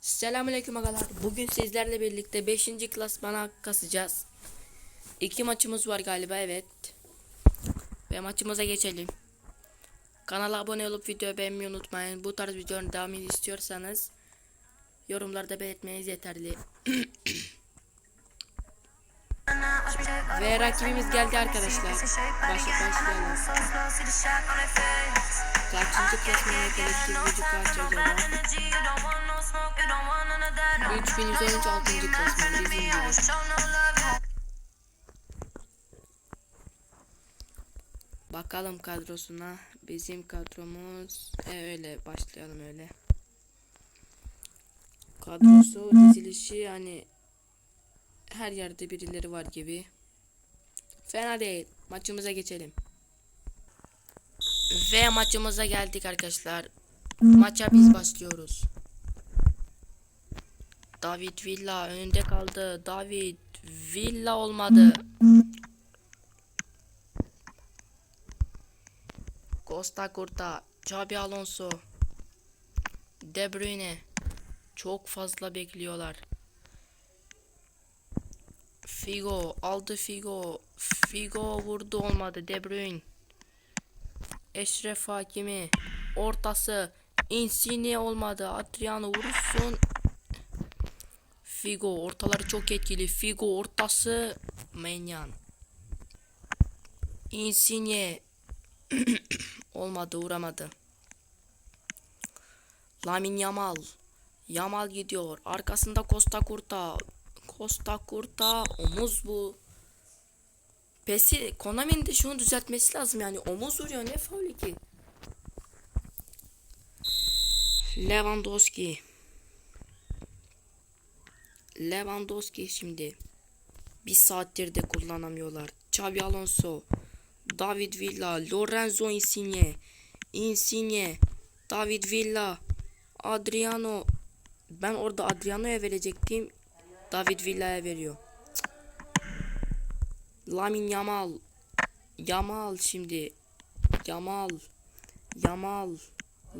Selamünaleyküm agalar. Bugün sizlerle birlikte 5. klasmana kasacağız. İki maçımız var galiba evet. Ve maçımıza geçelim. Kanala abone olup videoyu beğenmeyi unutmayın. Bu tarz videoların devamını istiyorsanız yorumlarda belirtmeniz yeterli. Ve rakibimiz geldi arkadaşlar. Başla başlayalım. Kaçıncı klasmana kolektif vücut kaç acaba? 3113 6. klasman. Bakalım kadrosuna. Bizim kadromuz e, öyle başlayalım öyle. Kadrosu dizilişi yani her yerde birileri var gibi. Fena değil. Maçımıza geçelim. Ve maçımıza geldik arkadaşlar. Maça biz başlıyoruz. David Villa önünde kaldı. David Villa olmadı. Costa Curta, Xabi Alonso, De Bruyne çok fazla bekliyorlar. Figo aldı Figo. Figo vurdu olmadı. De Bruyne. Eşref Hakimi ortası Insigne olmadı. Adriano vurursun. Figo ortaları çok etkili. Figo ortası Menyan. Insigne olmadı uğramadı. Lamin Yamal. Yamal gidiyor. Arkasında Costa Curta. Costa Curta omuz bu. Pesi Konami'nin de şunu düzeltmesi lazım yani omuz vuruyor ne faul ki? Lewandowski. Lewandowski şimdi. Bir saattir de kullanamıyorlar. Xabi Alonso. David Villa. Lorenzo Insigne. Insigne. David Villa. Adriano. Ben orada Adriano'ya verecektim. David Villa'ya veriyor. Lamin Yamal. Yamal şimdi. Yamal. Yamal.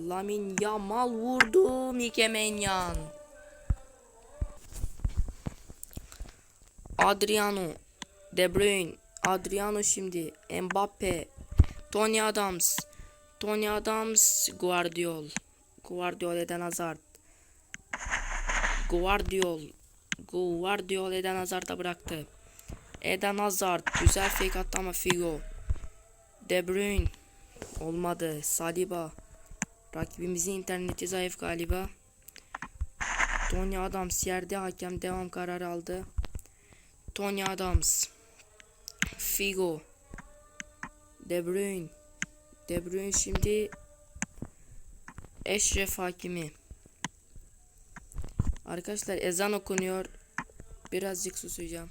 Lamin Yamal vurdu. Mike Menyan. Adriano. De Bruyne. Adriano şimdi. Mbappe. Tony Adams. Tony Adams. Guardiol. Guardiol eden Hazard. Guardiol. Guardiol eden Hazard'a bıraktı. Eden Hazard. Güzel fake attı ama Figo. De Bruyne. Olmadı. Saliba. Rakibimizin interneti zayıf galiba. Tony Adams yerde hakem devam kararı aldı. Tony Adams. Figo. De Bruyne. De Bruyne şimdi Eşref Hakimi. Arkadaşlar ezan okunuyor. Birazcık susacağım.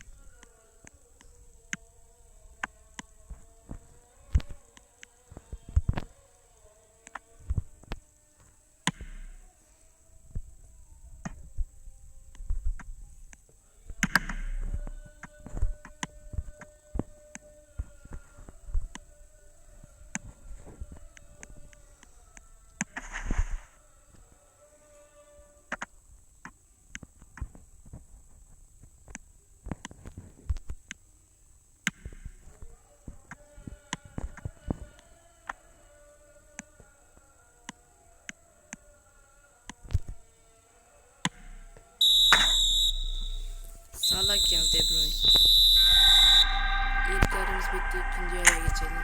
Salak ya De Bruyne. İlk yarımız bitti. ikinci yarıya geçelim.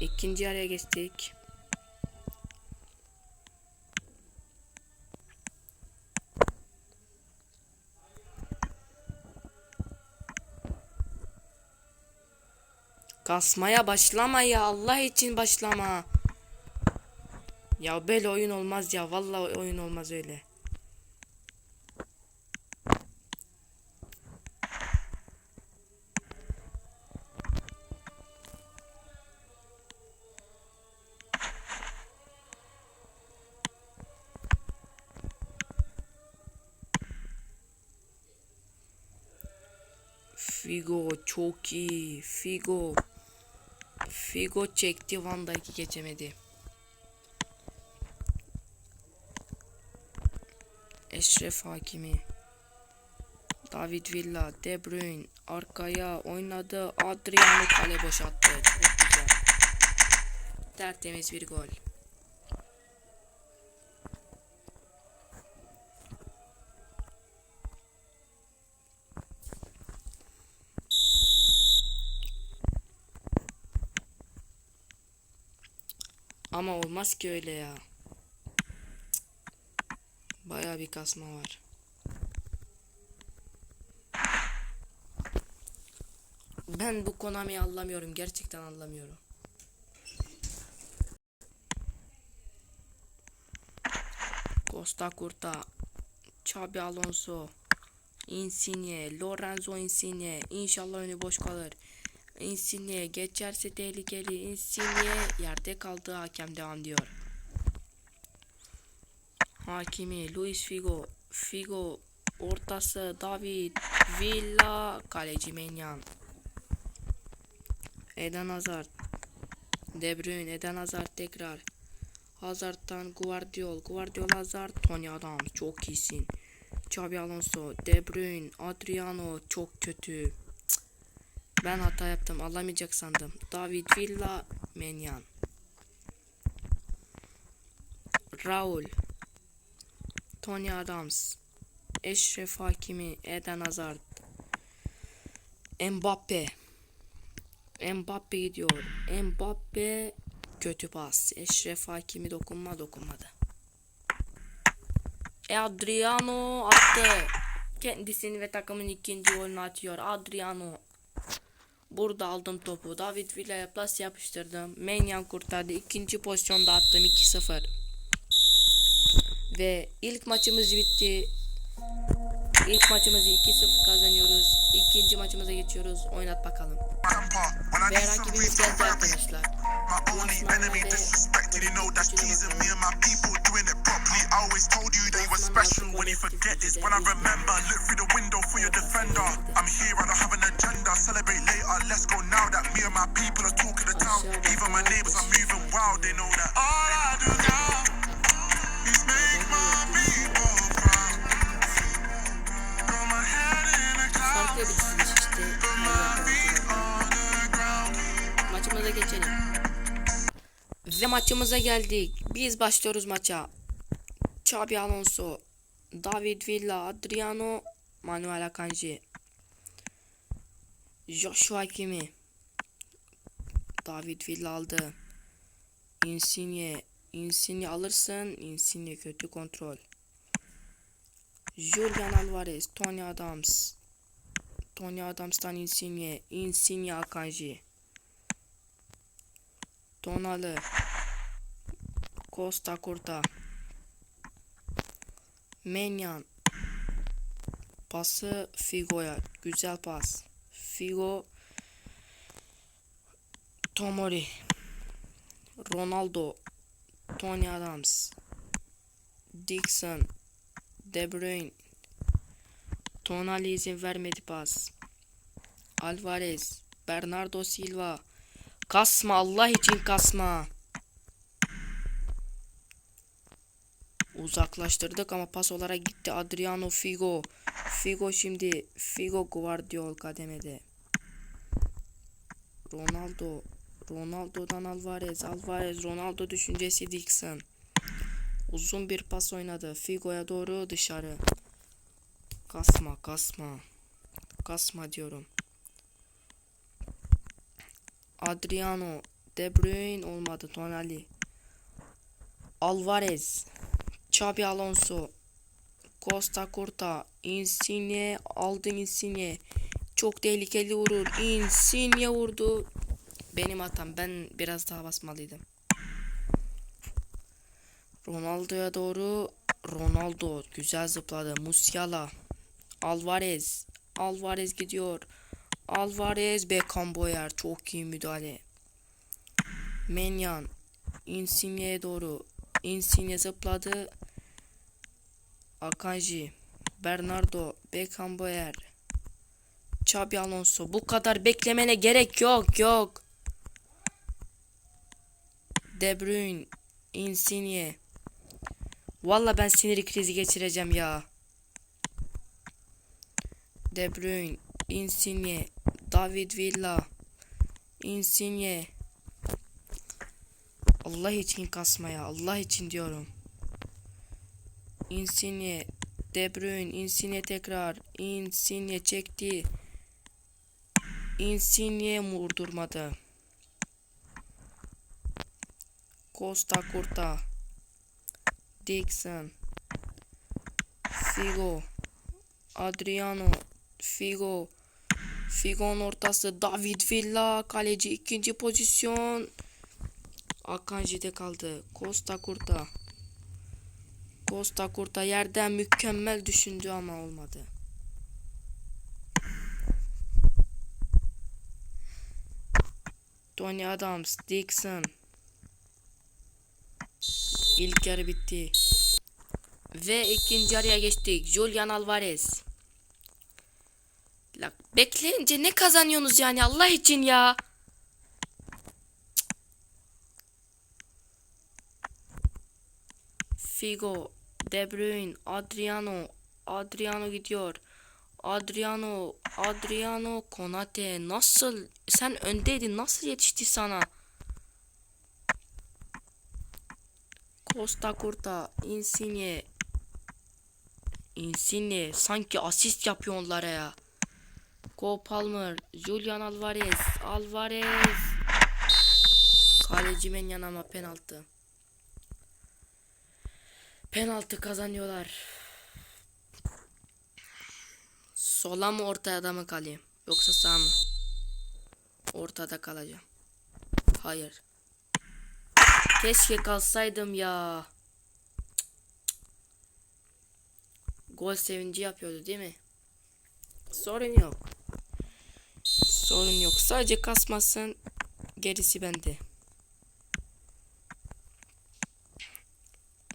İkinci yarıya geçtik. Kasmaya başlama ya Allah için başlama. Ya böyle oyun olmaz ya vallahi oyun olmaz öyle. Figo çok iyi. Figo. Figo çekti Van Dijk'i geçemedi. Eşref Hakimi. David Villa, De Bruyne arkaya oynadı. Adriano kale boşalttı. Çok güzel. Tertemiz bir gol. Ama olmaz ki öyle ya. Baya bir kasma var. Ben bu Konami'yi anlamıyorum. Gerçekten anlamıyorum. Costa Curta, Xabi Alonso, Insigne, Lorenzo Insigne. İnşallah önü boş kalır. Insigne geçerse tehlikeli. Insigne yerde kaldı. Hakem devam diyor. Hakimi, Luis Figo, Figo ortası David Villa kaleci Menyan. Eden Hazard. De Bruyne, Eden Hazard tekrar. Hazard'dan Guardiol, Guardiol Hazard, Tony Adams çok iyisin. Xabi Alonso, De Bruyne, Adriano çok kötü. Ben hata yaptım, alamayacak sandım. David Villa, Menyan. Raul, Tony Adams, Eşref Hakimi, Eden Hazard, Mbappe. Mbappe gidiyor. Mbappe kötü pas. Eşref Hakimi dokunma dokunmadı. E Adriano attı. Kendisini ve takımın ikinci golünü atıyor. Adriano. Burada aldım topu. David Villa'ya pas yapıştırdım. Menyan kurtardı. İkinci pozisyonda attım 2-0. Ve ilk maçımız bitti. İlk maçımızı 2-0 kazanıyoruz. İkinci maçımıza geçiyoruz. Oynat bakalım. Ve rakibimiz geldi arkadaşlar. My I always told you you were special when you forget this. When I remember, look through the window for your defender. I'm here, I don't have an agenda. Celebrate later, let's go now that me and my people are talking the town. Even my neighbors are moving wild, they know that. All I do now is make my people proud. Got my head in a cloud, Farklı bir çizmiş işte. on the ground. Maçımıza geçelim. Ve maçımıza geldik. Biz başlıyoruz maça. Xabi Alonso, David Villa, Adriano, Manuel Akanji, Joshua Kimi, David Villa aldı. Insigne, Insigne alırsın. Insigne kötü kontrol. Julian Alvarez, Tony Adams, Tony Adams'tan Insigne, Insigne Akanji. Tonalı. Costa Curta. Menyan. Pası Figo'ya. Güzel pas. Figo. Tomori. Ronaldo. Tony Adams. Dixon. De Bruyne. Tonali izin vermedi pas. Alvarez. Bernardo Silva. Kasma Allah için kasma. Uzaklaştırdık ama pas olarak gitti Adriano Figo. Figo şimdi Figo Guardiol kademede. Ronaldo. Ronaldo'dan Alvarez. Alvarez Ronaldo düşüncesi Dixon. Uzun bir pas oynadı. Figo'ya doğru dışarı. Kasma kasma. Kasma diyorum. Adriano, De Bruyne olmadı Tonali. Alvarez, Xabi Alonso, Costa Curta, Insigne aldı Insigne. Çok tehlikeli vurur. Insigne vurdu. Benim hatam. Ben biraz daha basmalıydım. Ronaldo'ya doğru Ronaldo güzel zıpladı. Musiala, Alvarez, Alvarez gidiyor. Alvarez Beckham Boyer çok iyi müdahale. Menyan Insigne'ye doğru. Insigne zıpladı. Akanji Bernardo Beckham Boyer Xabi Alonso bu kadar beklemene gerek yok yok. De Bruyne Insigne Valla ben sinir krizi geçireceğim ya. De Bruyne, Insigne, David Villa, Insigne. Allah için kasma ya. Allah için diyorum. Insigne, De Bruyne, Insigne tekrar. Insigne çekti. Insigne vurdurmadı. Costa Curta. Dixon. Figo. Adriano. Figo. Figo'nun ortası David Villa kaleci ikinci pozisyon. Akanji'de kaldı. Costa Curta. Costa Curta yerden mükemmel düşündü ama olmadı. Tony Adams, Dixon. İlk yarı bitti. Ve ikinci yarıya geçtik. Julian Alvarez. La, bekleyince ne kazanıyorsunuz yani Allah için ya. Figo, De Bruyne, Adriano, Adriano gidiyor. Adriano, Adriano, Konate nasıl sen öndeydin nasıl yetişti sana? Costa Curta, Insigne. Insigne sanki asist yapıyor onlara ya. Cole Palmer, Julian Alvarez, Alvarez. Kalecimen yanama penaltı. Penaltı kazanıyorlar. Sola mı ortaya mı kalayım? Yoksa sağ mı? Ortada kalacağım. Hayır. Keşke kalsaydım ya. Gol sevinci yapıyordu değil mi? Sorun yok. Sorun yok. Sadece kasmasın. Gerisi bende.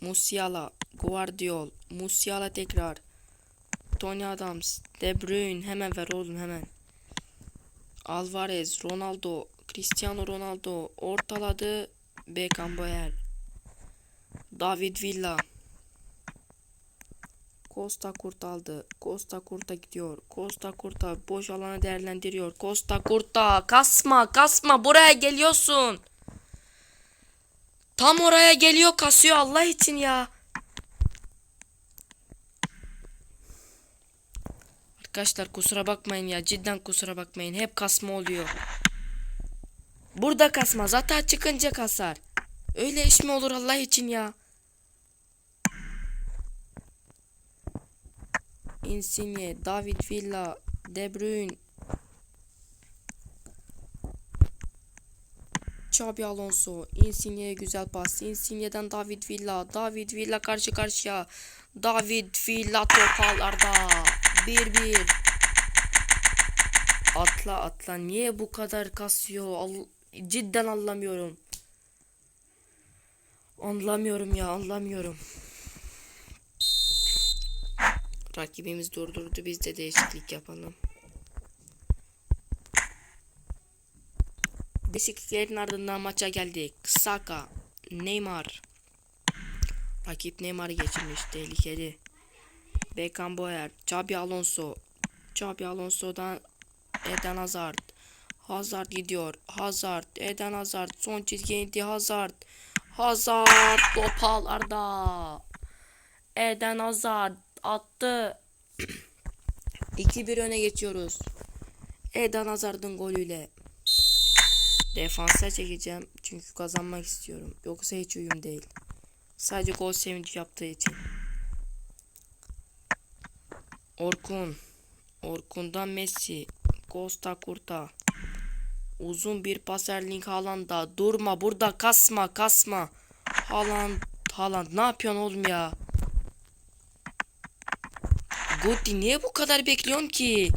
Musiala, Guardiol, Musiala tekrar. Tony Adams, De Bruyne hemen ver oğlum hemen. Alvarez, Ronaldo, Cristiano Ronaldo ortaladı. Beckenbauer. David Villa. Costa Curta aldı. Costa Curta gidiyor. Costa Curta boş alanı değerlendiriyor. Costa Curta kasma kasma buraya geliyorsun. Tam oraya geliyor kasıyor Allah için ya. Arkadaşlar kusura bakmayın ya cidden kusura bakmayın hep kasma oluyor. Burada kasmaz hata çıkınca kasar. Öyle iş mi olur Allah için ya. Insigne, David Villa, De Bruyne, Xabi Alonso, Insigne'ye güzel pas. Insigne'den David Villa, David Villa karşı karşıya. David Villa topalarda. 1-1. Atla atla niye bu kadar kasıyor? Al- cidden anlamıyorum. Anlamıyorum ya anlamıyorum. Rakibimiz durdurdu biz de değişiklik yapalım. Değişikliklerin ardından maça geldik. Saka, Neymar. Rakip Neymar'ı geçirmiş. Tehlikeli. Beckenbauer, Xabi Alonso. Xabi Alonso'dan Eden Hazard. Hazard gidiyor. Hazard, Eden Hazard. Son çizgiye indi Hazard. Hazard topallarda. Eden Hazard attı. 2-1 öne geçiyoruz. Eden Hazard'ın golüyle. Defansa çekeceğim çünkü kazanmak istiyorum. Yoksa hiç uyum değil. Sadece gol sevinci yaptığı için. Orkun. Orkun'dan Messi. Costa Curta. Uzun bir pas Erling Haaland'a. Durma burada kasma kasma. Haaland. Haaland ne yapıyorsun oğlum ya? Guti niye bu kadar bekliyorsun ki?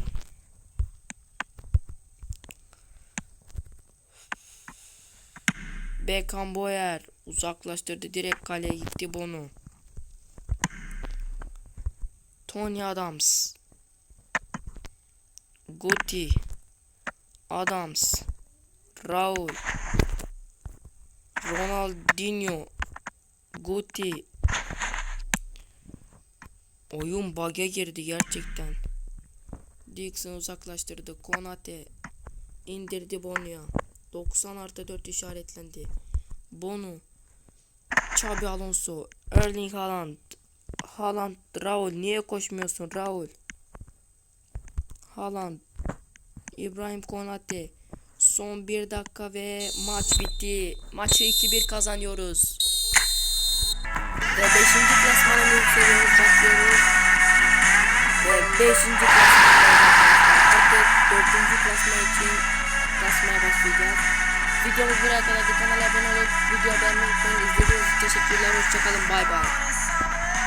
Beckenbauer uzaklaştırdı direkt kaleye gitti Bono. Tony Adams. Guti. Adams. Raul. Ronaldinho. Guti. Oyun bug'a girdi gerçekten. Dixon uzaklaştırdı. Konate indirdi Bonu'ya. 90 artı 4 işaretlendi. Bonu. Xabi Alonso. Erling Haaland. Haaland. Raul niye koşmuyorsun Raul? Haaland. İbrahim Konate. Son bir dakika ve maç bitti. Maçı 2-1 kazanıyoruz. Ve 5. klasmanı yükseliyoruz. Başlıyoruz. Ve 5. klasmandayız arkadaşlar. Artık 4. klasman için kasmaya başlayacağız. Videomuz buraya kadar. Kanala abone olup video beğenmeyi unutmayın. İzlediğiniz için teşekkürler. Hoşçakalın. Bay bay.